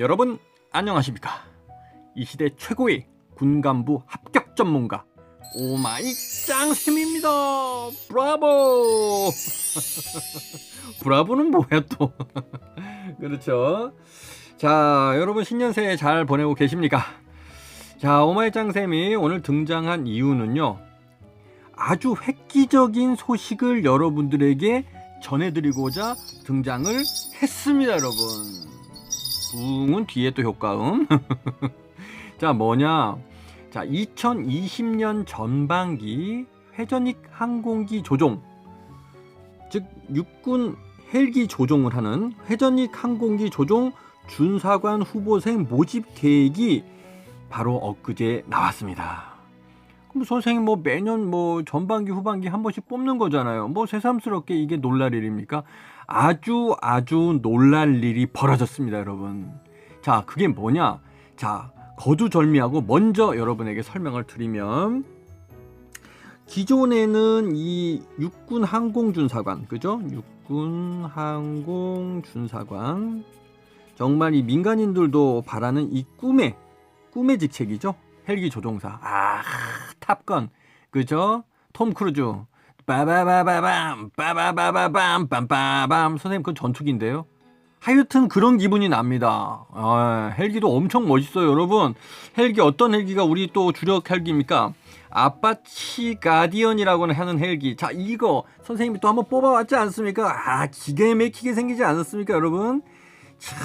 여러분 안녕하십니까? 이 시대 최고의 군간부 합격 전문가 오마이 짱쌤입니다. 브라보. 브라보는 뭐야 또? 그렇죠. 자, 여러분 신년 새해 잘 보내고 계십니까? 자, 오마이 짱쌤이 오늘 등장한 이유는요. 아주 획기적인 소식을 여러분들에게 전해드리고자 등장을 했습니다, 여러분. 붕은 뒤에 또 효과음. 자, 뭐냐? 자, 2020년 전반기 회전익 항공기 조종, 즉 육군 헬기 조종을 하는 회전익 항공기 조종 준사관 후보생 모집 계획이 바로 엊그제 나왔습니다. 그럼 선생님 뭐 매년 뭐 전반기 후반기 한 번씩 뽑는 거잖아요. 뭐 새삼스럽게 이게 놀랄 일입니까? 아주 아주 놀랄 일이 벌어졌습니다, 여러분. 자, 그게 뭐냐? 자, 거두절미하고 먼저 여러분에게 설명을 드리면 기존에는 이 육군 항공준사관, 그죠? 육군 항공준사관 정말 이 민간인들도 바라는 이 꿈의 꿈의 직책이죠. 헬기 조종사. 아, 탑건. 그죠? 톰 크루즈. 빠바바바밤 빠바바바밤 빰빠밤 선생님 그건 전투기인데요. 하여튼 그런 기분이 납니다. 아, 헬기도 엄청 멋있어요, 여러분. 헬기 어떤 헬기가 우리 또 주력 헬기입니까? 아파치 가디언이라고 하는 헬기. 자, 이거 선생님이 또 한번 뽑아왔지 않습니까? 아, 기가 막히게 생기지 않았습니까, 여러분? 참,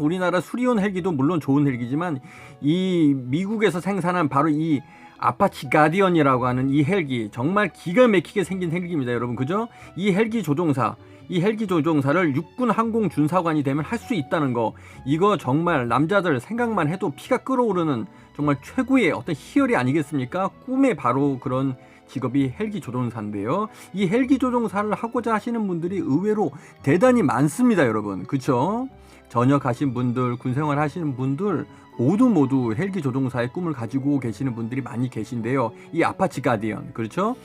우리나라 수리온 헬기도 물론 좋은 헬기지만 이 미국에서 생산한 바로 이 아파치 가디언이라고 하는 이 헬기 정말 기가 막히게 생긴 헬기입니다, 여러분. 그죠? 이 헬기 조종사 이 헬기 조종사를 육군 항공 준사관이 되면 할 수 있다는 거 이거 정말 남자들 생각만 해도 피가 끓어오르는 정말 최고의 어떤 희열이 아니겠습니까? 꿈의 바로 그런 직업이 헬기 조종사인데요. 이 헬기 조종사를 하고자 하시는 분들이 의외로 대단히 많습니다, 여러분. 그쵸? 전역하신 분들, 군생활 하시는 분들 모두 모두 헬기 조종사의 꿈을 가지고 계시는 분들이 많이 계신데요. 이 아파치 가디언, 그렇죠?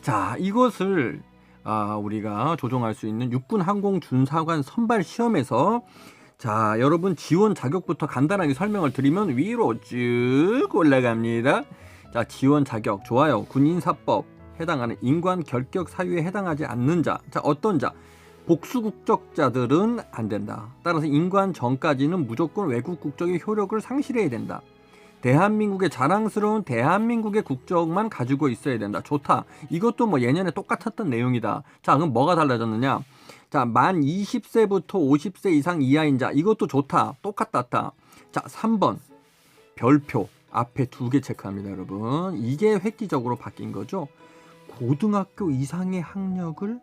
자, 이것을 아, 우리가 조종할 수 있는 육군 항공 준사관 선발 시험에서 자, 여러분 지원 자격부터 간단하게 설명을 드리면 위로 쭉 올라갑니다. 자, 지원 자격 좋아요. 군인사법 해당하는 인관 결격 사유에 해당하지 않는 자. 자, 어떤 자? 복수 국적자들은 안 된다. 따라서 인관 전까지는 무조건 외국 국적의 효력을 상실해야 된다. 대한민국의 자랑스러운 대한민국의 국적만 가지고 있어야 된다. 좋다. 이것도 뭐 예년에 똑같았던 내용이다. 자, 그럼 뭐가 달라졌느냐? 자, 만 20세부터 50세 이상 이하인 자. 이것도 좋다. 똑같았다. 자, 3번. 별표. 앞에 두 개 체크합니다, 여러분. 이게 획기적으로 바뀐 거죠. 고등학교 이상의 학력을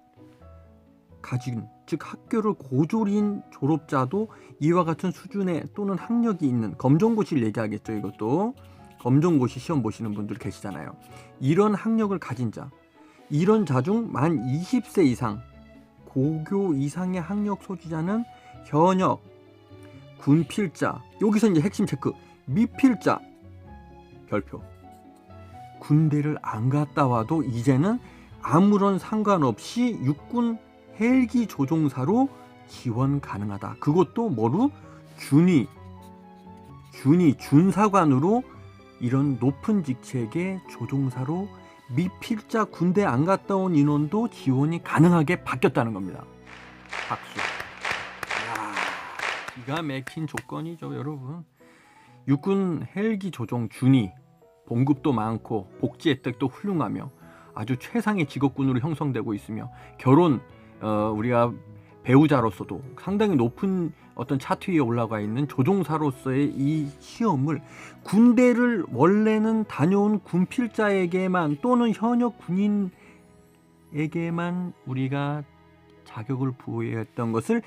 가진 즉 학교를 고졸인 졸업자도 이와 같은 수준의 또는 학력이 있는 검정고시를 얘기하겠죠 이것도. 검정고시 시험 보시는 분들 계시잖아요. 이런 학력을 가진 자 이런 자 중 만 20세 이상 고교 이상의 학력 소지자는 현역 군필자 여기서 이제 핵심 체크 미필자 별표. 군대를 안 갔다 와도 이제는 아무런 상관없이 육군 헬기 조종사로 지원 가능하다. 그것도 뭐로? 준위, 준위, 준사관으로 이런 높은 직책의 조종사로 미필자 군대 안 갔다 온 인원도 지원이 가능하게 바뀌었다는 겁니다. 박수. 야, 기가 막힌 조건이죠, 여러분. 육군 헬기 조종 준위, 봉급도 많고 복지 혜택도 훌륭하며 아주 최상의 직업군으로 형성되고 있으며 결혼 어, 우리가 배우자로서도 상당히 높은 어떤 차트 위에 올라가 있는 조종사로서의 이 시험을 군대를 원래는 다녀온 군필자에게만 또는 현역 군인에게만 우리가 자격을 부여했던 것을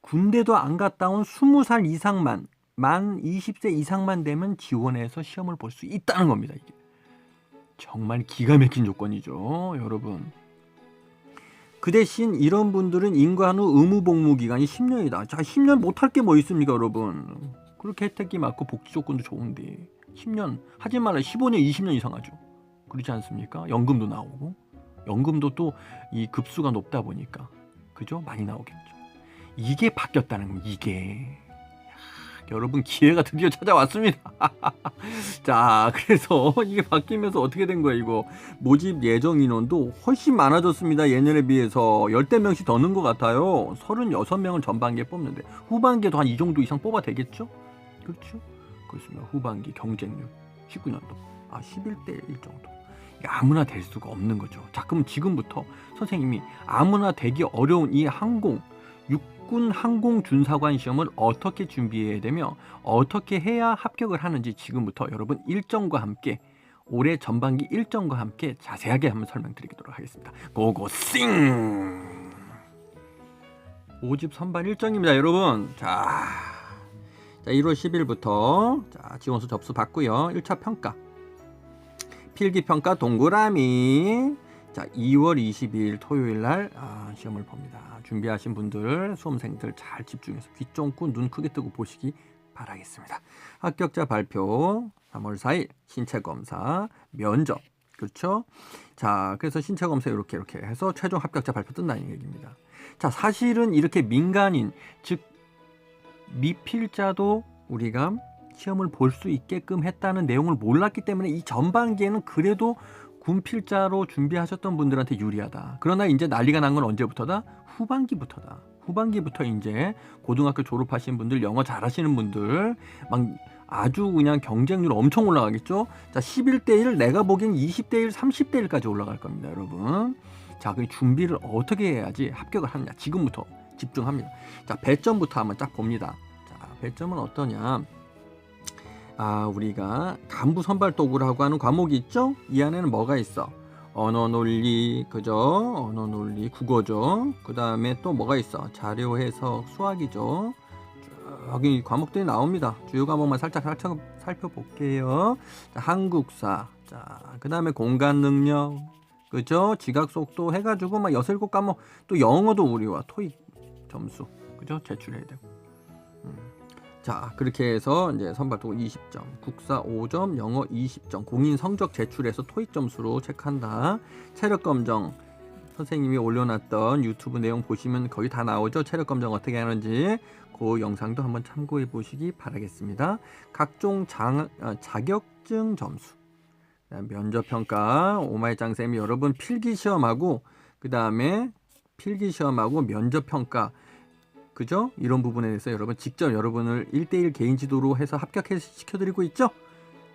군대도 안 갔다 온 20살 이상만 만 20세 이상만 되면 지원해서 시험을 볼 수 있다는 겁니다. 이게 정말 기가 막힌 조건이죠, 여러분. 그 대신 이런 분들은 인관 후 의무 복무 기간이 10년이다. 자, 10년 못할 게 뭐 있습니까, 여러분? 그렇게 혜택이 많고 복지 조건도 좋은데 10년 하지 말라 15년, 20년 이상 하죠. 그렇지 않습니까? 연금도 나오고 연금도 또 이 급수가 높다 보니까 그죠? 많이 나오겠죠. 이게 바뀌었다는 겁니다. 이게 야, 여러분 기회가 드디어 찾아왔습니다. 자, 그래서 이게 바뀌면서 어떻게 된 거예요, 이거? 모집 예정 인원도 훨씬 많아졌습니다. 예년에 비해서 10대 명씩 더는것 같아요. 36명을 전반기에 뽑는데 후반기에도 한 이 정도 이상 뽑아 되겠죠? 그렇죠? 그렇습니다. 후반기 경쟁률 19년도 아 11대 1 정도. 아무나 될 수가 없는 거죠. 자, 그럼 지금부터 선생님이 아무나 되기 어려운 이 항공 육군 항공 준사관 시험을 어떻게 준비해야 되며 어떻게 해야 합격을 하는지 지금부터 여러분 일정과 함께 올해 전반기 일정과 함께 자세하게 한번 설명드리도록 하겠습니다. 고고싱! 모집 선발 일정입니다, 여러분. 자, 자 1월 10일부터 자, 지원서 접수 받고요. 1차 평가. 필기 평가 동그라미. 자, 2월 22일 토요일 날 아, 시험을 봅니다. 준비하신 분들, 수험생들 잘 집중해서 귀 쫑고 눈 크게 뜨고 보시기 바라겠습니다. 합격자 발표 3월 4일 신체 검사, 면접. 그렇죠? 자, 그래서 신체 검사 이렇게 이렇게 해서 최종 합격자 발표 뜬다는 얘기입니다. 자, 사실은 이렇게 민간인, 즉 미필자도 우리가 시험을 볼 수 있게끔 했다는 내용을 몰랐기 때문에 이 전반기에는 그래도 군필자로 준비하셨던 분들한테 유리하다. 그러나 이제 난리가 난 건 언제부터다? 후반기부터다. 후반기부터 이제 고등학교 졸업하신 분들, 영어 잘하시는 분들, 막 아주 그냥 경쟁률 엄청 올라가겠죠? 자, 11대 1, 내가 보기엔 20대 1, 30대 1까지 올라갈 겁니다, 여러분. 자, 그 준비를 어떻게 해야지 합격을 하느냐. 지금부터 집중합니다. 자, 배점부터 한번 쫙 봅니다. 자, 배점은 어떠냐? 아, 우리가 간부 선발 도구라고 하는 과목이 있죠? 이 안에는 뭐가 있어? 언어 논리, 그죠? 언어 논리, 국어죠. 그 다음에 또 뭐가 있어? 자료 해석, 수학이죠. 여기 과목들이 나옵니다. 주요 과목만 살짝 살짝 살펴볼게요. 자, 한국사, 자, 그 다음에 공간 능력, 그죠? 지각 속도 해가지고 막 여섯 일곱 과목 또 영어도 우리와 토익 점수, 그죠? 제출해야 되고. 음. 자, 그렇게 해서 이제 선발도 20점, 국사 5점, 영어 20점, 공인 성적 제출해서 토익 점수로 체크한다. 체력 검정 선생님이 올려놨던 유튜브 내용 보시면 거의 다 나오죠. 체력 검정 어떻게 하는지 그 영상도 한번 참고해 보시기 바라겠습니다. 각종 장, 아, 자격증 점수, 면접 평가, 오마이장 쌤이 여러분 필기 시험하고 그 다음에 필기 시험하고 면접 평가 그죠? 이런 부분에 대해서 여러분 직접 여러분을 1대1 개인 지도로 해서 합격해 시켜드리고 있죠?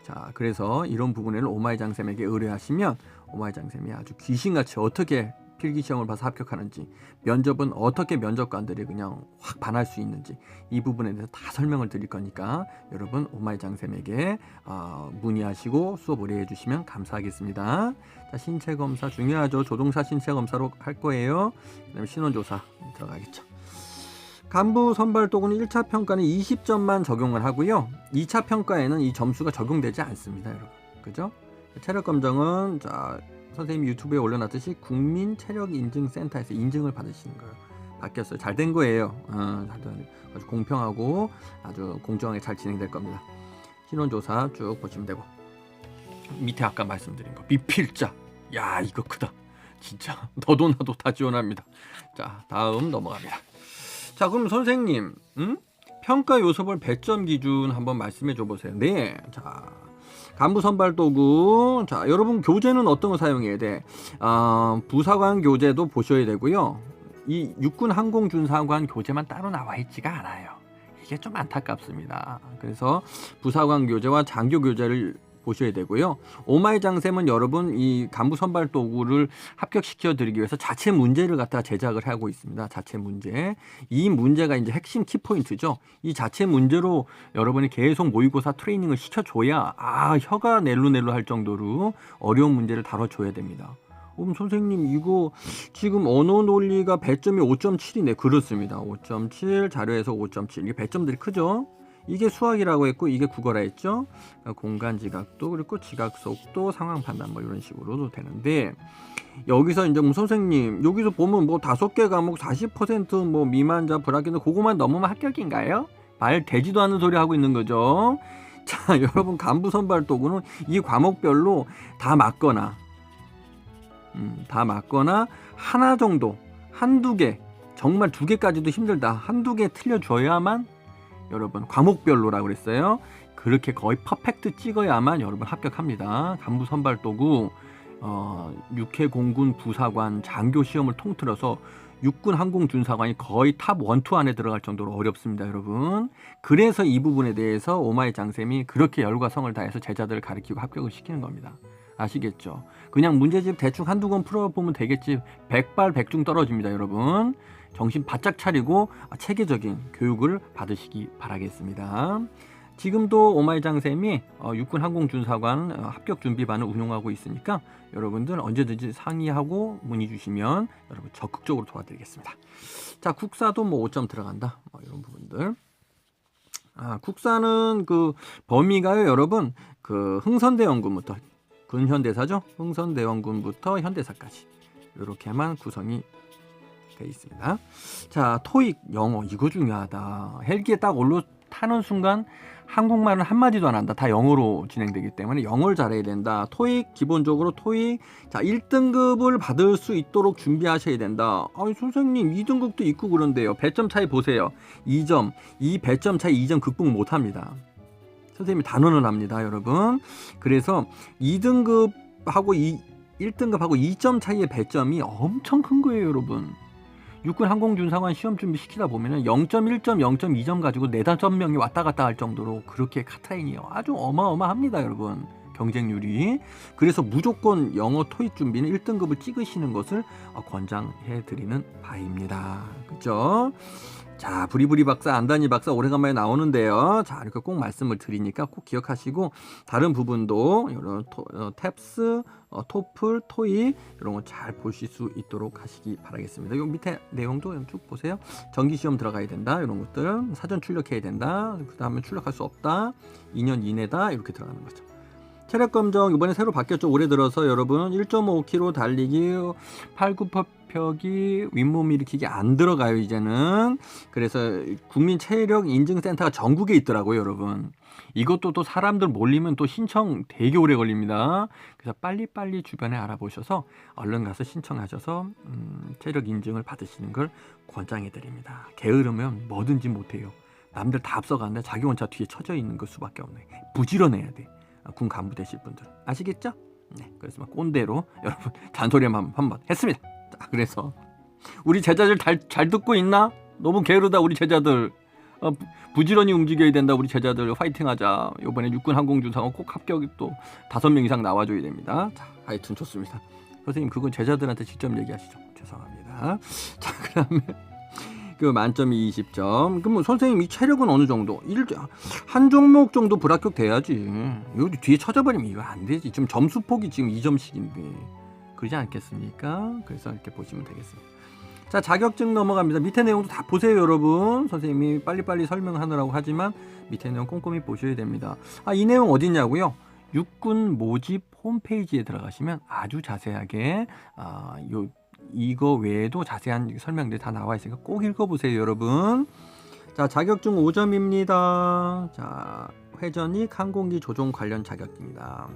자, 그래서 이런 부분을 오마이 장 쌤에게 의뢰하시면 오마이 장 쌤이 아주 귀신같이 어떻게 필기 시험을 봐서 합격하는지 면접은 어떻게 면접관들이 그냥 확 반할 수 있는지 이 부분에 대해서 다 설명을 드릴 거니까 여러분 오마이 장 쌤에게 어, 문의하시고 수업 의뢰해 주시면 감사하겠습니다. 자, 신체 검사 중요하죠. 조동사 신체 검사로 할 거예요. 그다음에 신원 조사 들어가겠죠. 간부 선발 도구는 1차 평가는 20점만 적용을 하고요. 2차 평가에는 이 점수가 적용되지 않습니다, 여러분. 그죠? 체력 검정은 자, 선생님 유튜브에 올려놨듯이 국민 체력 인증 센터에서 인증을 받으시는 거예요. 바뀌었어요. 잘 된 거예요. 어, 아주 공평하고 아주 공정하게 잘 진행될 겁니다. 신원 조사 쭉 보시면 되고 밑에 아까 말씀드린 거 미필자. 야, 이거 크다. 진짜 너도 나도 다 지원합니다. 자, 다음 넘어갑니다. 자, 그럼 선생님, 음? 평가 요소별 배점 기준 한번 말씀해 줘 보세요. 네. 자, 간부 선발 도구. 자, 여러분 교재는 어떤 거 사용해야 돼? 어, 부사관 교재도 보셔야 되고요. 이 육군 항공 준사관 교재만 따로 나와 있지가 않아요. 이게 좀 안타깝습니다. 그래서 부사관 교재와 장교 교재를 보셔야 되고요. 오마이 장쌤은 여러분 이 간부 선발 도구를 합격시켜 드리기 위해서 자체 문제를 갖다 제작을 하고 있습니다. 자체 문제. 이 문제가 이제 핵심 키포인트죠. 이 자체 문제로 여러분이 계속 모의고사 트레이닝을 시켜줘야 아 혀가 낼로낼로 할 정도로 어려운 문제를 다뤄줘야 됩니다. 그럼 선생님 이거 지금 언어 논리가 배점이 5.7이네. 그렇습니다. 5.7 자료에서 5.7 이게 배점들이 크죠. 이게 수학이라고 했고 이게 국어라 했죠. 그러니까 공간 지각도 그리고 지각 속도 상황 판단 뭐 이런 식으로도 되는데 여기서 이제 뭐 선생님 여기서 보면 뭐 다섯 개 과목 40%뭐 미만자 브라켓은 그거만 넘으면 합격인가요? 말 되지도 않는 소리 하고 있는 거죠. 자 여러분 간부 선발 도구는 이 과목별로 다 맞거나 음, 다 맞거나 하나 정도 한두 개 정말 두 개까지도 힘들다 한두 개 틀려줘야만 여러분 과목별로라고 그랬어요. 그렇게 거의 퍼펙트 찍어야만 여러분 합격합니다. 간부 선발도구 어, 육해 공군 부사관 장교 시험을 통틀어서 육군 항공 준사관이 거의 탑 1, 2 안에 들어갈 정도로 어렵습니다, 여러분. 그래서 이 부분에 대해서 오마이 장쌤이 그렇게 열과 성을 다해서 제자들을 가르치고 합격을 시키는 겁니다. 아시겠죠? 그냥 문제집 대충 한두 권 풀어보면 되겠지. 백발 백중 떨어집니다, 여러분. 정신 바짝 차리고 체계적인 교육을 받으시기 바라겠습니다. 지금도 오마이장 쌤이 어, 육군 항공준사관 어, 합격 준비반을 운영하고 있으니까 여러분들 언제든지 상의하고 문의 주시면 여러분 적극적으로 도와드리겠습니다. 자, 국사도 뭐 5점 들어간다. 뭐 이런 부분들. 아, 국사는 그 범위가요, 여러분. 그 흥선대원군부터 근현대사죠. 흥선대원군부터 현대사까지 이렇게만 구성이 돼 있습니다. 자, 토익 영어 이거 중요하다. 헬기에 딱 올라 타는 순간 한국말은 한마디도 안 한다. 다 영어로 진행되기 때문에 영어를 잘해야 된다. 토익 기본적으로 토익 자 1등급을 받을 수 있도록 준비하셔야 된다. 아니 선생님 2등급도 있고 그런데요. 배점 차이 보세요. 2점. 이 배점 차이 2점 극복 못 합니다. 선생님이 단언을 합니다, 여러분. 그래서 2등급하고 2 1등급하고 2점 차이의 배점이 엄청 큰 거예요, 여러분. 육군 항공준사관 시험 준비 시키다 보면은 0.1점, 0.2점 가지고 네다섯 명이 왔다 갔다 할 정도로 그렇게 카타인이 아주 어마어마합니다, 여러분. 경쟁률이. 그래서 무조건 영어 토익 준비는 1등급을 찍으시는 것을 권장해 드리는 바입니다. 그죠? 자, 부리부리 박사, 안다니 박사 오래간만에 나오는데요. 자, 이렇게 꼭 말씀을 드리니까 꼭 기억하시고 다른 부분도 이런 토, 어, 탭스, 어, 토플, 토익 이런 거 잘 보실 수 있도록 하시기 바라겠습니다. 요 밑에 내용도 쭉 보세요. 정기 시험 들어가야 된다. 이런 것들 사전 출력해야 된다. 그다음에 출력할 수 없다. 2년 이내다. 이렇게 들어가는 거죠. 체력 검정 이번에 새로 바뀌었죠. 올해 들어서 여러분 1.5km 달리기 8, 9펴기 윗몸 일으키기 안 들어가요 이제는. 그래서 국민 체력 인증 센터가 전국에 있더라고요, 여러분. 이것도 또 사람들 몰리면 또 신청 되게 오래 걸립니다. 그래서 빨리빨리 주변에 알아보셔서 얼른 가서 신청하셔서 음, 체력 인증을 받으시는 걸 권장해 드립니다. 게으르면 뭐든지 못해요. 남들 다 앞서가는데 자기 혼자 뒤에 처져 있는 것 수밖에 없네. 부지런해야 돼. 군 간부 되실 분들 아시겠죠? 네, 그래서 막 꼰대로 여러분 잔소리만 한번 했습니다. 자, 그래서 우리 제자들 잘, 잘 듣고 있나? 너무 게으르다 우리 제자들. 어, 부지런히 움직여야 된다 우리 제자들 화이팅하자. 이번에 육군 항공주상은 꼭 합격이 또 다섯 명 이상 나와줘야 됩니다. 자, 하여튼 좋습니다. 선생님 그건 제자들한테 직접 얘기하시죠. 죄송합니다. 자, 그러 면그 만점이 20점. 그럼 뭐 선생님 이 체력은 어느 정도? 한 종목 정도 불합격 돼야지. 여기 뒤에 쳐져버리면 이거 안 되지. 지금 점수 폭이 지금 2점씩인데. 그러지 않겠습니까? 그래서 이렇게 보시면 되겠습니다. 자, 자격증 넘어갑니다. 밑에 내용도 다 보세요, 여러분. 선생님이 빨리빨리 설명하느라고 하지만 밑에 내용 꼼꼼히 보셔야 됩니다. 아, 이 내용 어디냐고요? 육군 모집 홈페이지에 들어가시면 아주 자세하게 아, 요 이거 외에도 자세한 설명들이 다 나와 있으니까 꼭 읽어보세요, 여러분. 자, 자격증 5점입니다. 자, 회전익 항공기 조종 관련 자격증입니다.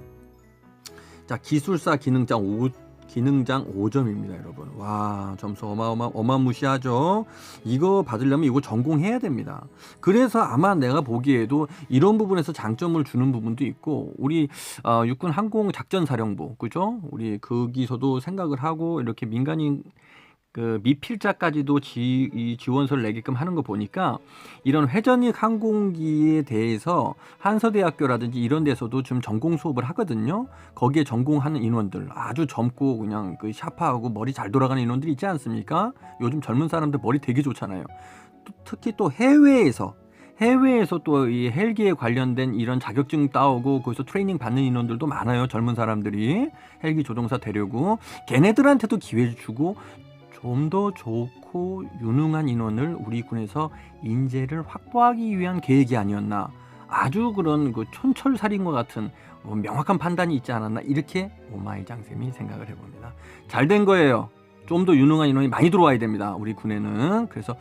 자, 기술사 기능장 5, 기능장 5점입니다, 여러분. 와, 점수 어마어마 어마무시하죠. 이거 받으려면 이거 전공해야 됩니다. 그래서 아마 내가 보기에도 이런 부분에서 장점을 주는 부분도 있고 우리 어, 육군 항공 작전 사령부, 그죠? 우리 거기서도 생각을 하고 이렇게 민간인 그 미필자까지도 지, 이 지원서를 내게끔 하는 거 보니까 이런 회전익 항공기에 대해서 한서대학교라든지 이런 데서도 좀 전공 수업을 하거든요. 거기에 전공하는 인원들 아주 젊고 그냥 그 샤파하고 머리 잘 돌아가는 인원들이 있지 않습니까? 요즘 젊은 사람들 머리 되게 좋잖아요. 또, 특히 또 해외에서 해외에서 또 이 헬기에 관련된 이런 자격증 따오고 거기서 트레이닝 받는 인원들도 많아요. 젊은 사람들이 헬기 조종사 되려고 걔네들한테도 기회를 주고 좀 더 좋고 유능한 인원을 우리 군에서 인재를 확보하기 위한 계획이 아니었나. 아주 그런 그 촌철살인과 같은 뭐 명확한 판단이 있지 않았나 이렇게 오마이 장쌤이 생각을 해봅니다. 잘 된 거예요. 좀 더 유능한 인원이 많이 들어와야 됩니다. 우리 군에는 그래서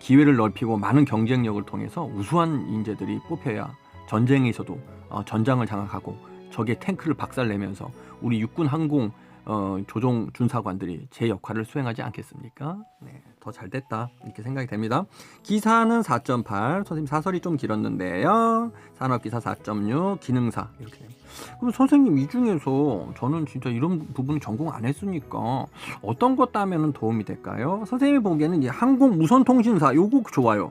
기회를 넓히고 많은 경쟁력을 통해서 우수한 인재들이 뽑혀야 전쟁에서도 어, 전장을 장악하고 적의 탱크를 박살내면서 우리 육군 항공 어, 조종 준사관들이 제 역할을 수행하지 않겠습니까? 네. 더 잘 됐다 이렇게 생각이 됩니다. 기사는 4.8 선생님 사설이 좀 길었는데요. 산업기사 4.6 기능사 이렇게 됩니다. 그럼 선생님 이 중에서 저는 진짜 이런 부분을 전공 안 했으니까 어떤 것 따면은 도움이 될까요? 선생님이 보기에는 이 항공 무선통신사 요거 좋아요.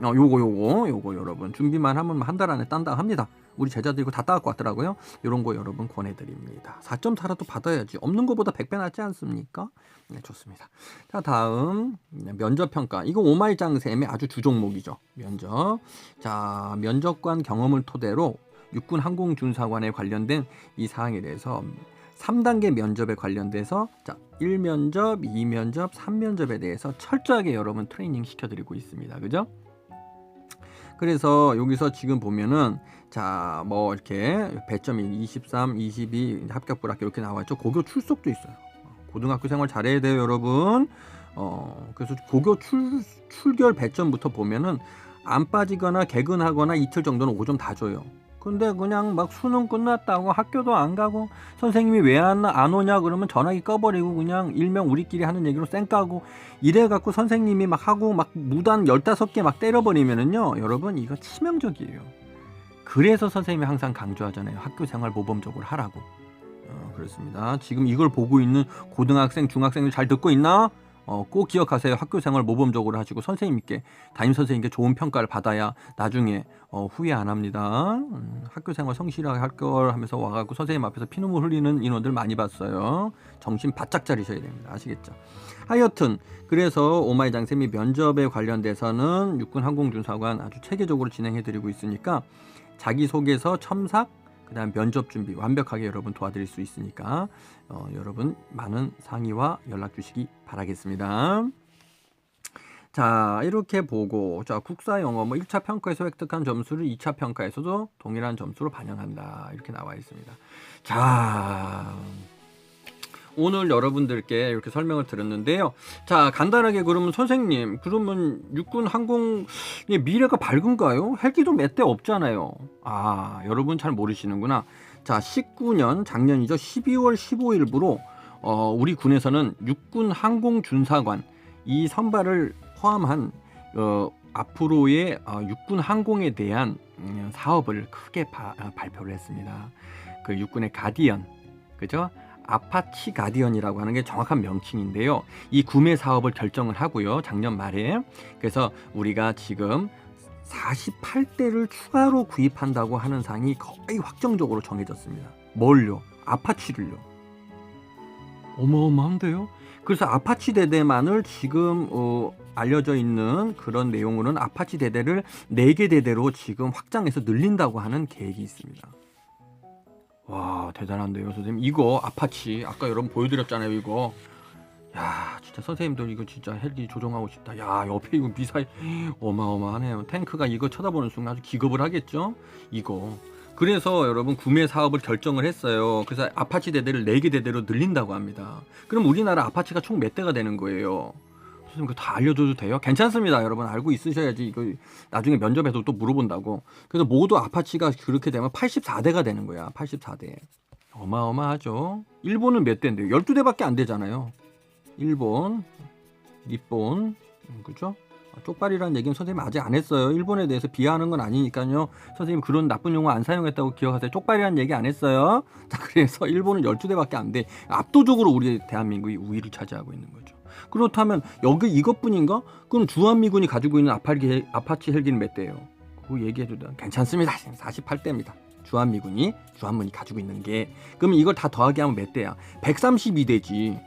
어, 요거 요거 요거 여러분 준비만 하면 한 달 안에 딴다 합니다. 우리 제자들 이거 다 따갖고 왔더라고요. 이런 거 여러분 권해드립니다. 4.4라도 받아야지. 없는 것보다 100배 낫지 않습니까? 네, 좋습니다. 자, 다음 면접 평가. 이거 오마이장쌤의 아주 주종목이죠. 면접. 자, 면접관 경험을 토대로 육군 항공준사관에 관련된 이 사항에 대해서 3단계 면접에 관련돼서 자, 1면접, 2면접, 3면접에 대해서 철저하게 여러분 트레이닝 시켜드리고 있습니다. 그죠? 그래서 여기서 지금 보면은 자, 뭐 이렇게 배점이 23, 22 합격 불합격 이렇게 나와 있죠. 고교 출석도 있어요. 고등학교 생활 잘해야 돼요, 여러분. 어, 그래서 고교 출, 출결 배점부터 보면은 안 빠지거나 개근하거나 이틀 정도는 5점 다 줘요. 근데 그냥 막 수능 끝났다고 학교도 안 가고 선생님이 왜 안 안 오냐 그러면 전화기 꺼버리고 그냥 일명 우리끼리 하는 얘기로 쌩 까고 이래 갖고 선생님이 막 하고 막 무단 15개 막 때려버리면은요 여러분 이거 치명적이에요. 그래서 선생님이 항상 강조하잖아요. 학교 생활 모범적으로 하라고. 어, 그렇습니다. 지금 이걸 보고 있는 고등학생 중학생들 잘 듣고 있나? 어, 꼭 기억하세요. 학교 생활 모범적으로 하시고 선생님께 담임 선생님께 좋은 평가를 받아야 나중에 어, 후회 안 합니다. 음, 학교 생활 성실하게 할 걸 하면서 와갖고 선생님 앞에서 피눈물 흘리는 인원들 많이 봤어요. 정신 바짝 차리셔야 됩니다. 아시겠죠? 하여튼 그래서 오마이 장 쌤이 면접에 관련돼서는 육군 항공준사관 아주 체계적으로 진행해드리고 있으니까 자기소개서 첨삭 그 다음 면접 준비 완벽하게 여러분 도와드릴 수 있으니까 어, 여러분 많은 상의와 연락 주시기 바라겠습니다. 자 이렇게 보고 자 국사 영어 뭐 1차 평가에서 획득한 점수를 2차 평가에서도 동일한 점수로 반영한다 이렇게 나와 있습니다. 자 오늘 여러분들께 이렇게 설명을 드렸는데요. 자, 간단하게 그러면 선생님, 그러면 육군 항공의 미래가 밝은가요? 헬기도 몇 대 없잖아요. 아, 여러분 잘 모르시는구나. 자, 19년 작년이죠. 12월 15일부로 어, 우리 군에서는 육군 항공 준사관 이 선발을 포함한 어, 앞으로의 어, 육군 항공에 대한 음, 사업을 크게 바, 어, 발표를 했습니다. 그 육군의 가디언, 그죠? 아파치 가디언이라고 하는 게 정확한 명칭인데요. 이 구매 사업을 결정을 하고요. 작년 말에. 그래서 우리가 지금 48대를 추가로 구입한다고 하는 상이 거의 확정적으로 정해졌습니다. 뭘요? 아파치를요. 어마어마한데요? 그래서 아파치 대대만을 지금 어, 알려져 있는 그런 내용으로는 아파치 대대를 4개 대대로 지금 확장해서 늘린다고 하는 계획이 있습니다. 와 대단한데요 선생님? 이거 아파치 아까 여러분 보여드렸잖아요 이거. 야 진짜 선생님들 이거 진짜 헬기 조종하고 싶다. 야 옆에 이거 미사일 어마어마하네요. 탱크가 이거 쳐다보는 순간 아주 기겁을 하겠죠? 이거. 그래서 여러분 구매 사업을 결정을 했어요. 그래서 아파치 대대를 4개 대대로 늘린다고 합니다. 그럼 우리나라 아파치가 총 몇 대가 되는 거예요 선생님 그거 다 알려줘도 돼요? 괜찮습니다 여러분 알고 있으셔야지 이거 나중에 면접에서 또 물어본다고 그래서 모두 아파치가 그렇게 되면 84대가 되는 거야 84대 어마어마하죠 일본은 몇 대인데요 12대밖에 안 되잖아요 일본 일본 음, 그죠? 쪽발이라는 얘기는 선생님 아직 안 했어요. 일본에 대해서 비하하는 건 아니니까요. 선생님 그런 나쁜 용어 안 사용했다고 기억하세요. 쪽발이라는 얘기 안 했어요. 자, 그래서 일본은 12대밖에 안 돼. 압도적으로 우리 대한민국이 우위를 차지하고 있는 거죠. 그렇다면 여기 이것뿐인가? 그럼 주한미군이 가지고 있는 아파치, 아파치 헬기는 몇 대예요? 그거 얘기해도 괜찮습니다. 48대입니다. 주한미군이 주한문이 가지고 있는 게 그러면 이걸 다 더하게 하면 몇 대야? 132대지.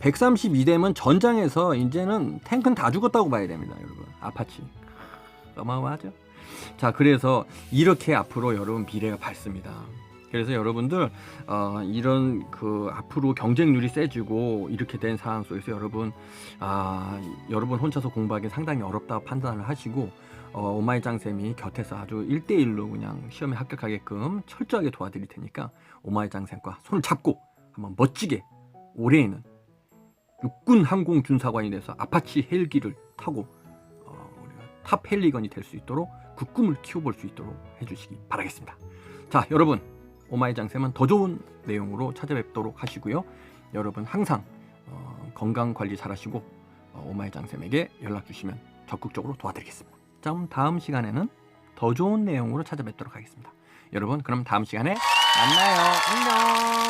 132대면 전장에서 이제는 탱크는 다 죽었다고 봐야 됩니다, 여러분. 아파치. 어마어마하죠? 자, 그래서 이렇게 앞으로 여러분 미래가 밝습니다. 그래서 여러분들 어, 이런 그 앞으로 경쟁률이 세지고 이렇게 된 상황 속에서 여러분 아 여러분 혼자서 공부하기 상당히 어렵다고 판단을 하시고 어, 오마이장 쌤이 곁에서 아주 1대1로 그냥 시험에 합격하게끔 철저하게 도와드릴 테니까 오마이장 쌤과 손을 잡고 한번 멋지게 올해에는 육군 항공 준사관이 돼서 아파치 헬기를 타고 어, 우리가 탑 헬리건이 될 수 있도록 그 꿈을 키워볼 수 있도록 해주시기 바라겠습니다. 자, 여러분 오마이 장 쌤은 더 좋은 내용으로 찾아뵙도록 하시고요. 여러분 항상 어, 건강 관리 잘하시고 어, 오마이 장쌤에게 연락 주시면 적극적으로 도와드리겠습니다. 자, 그럼 다음 시간에는 더 좋은 내용으로 찾아뵙도록 하겠습니다. 여러분, 그럼 다음 시간에 만나요. 안녕.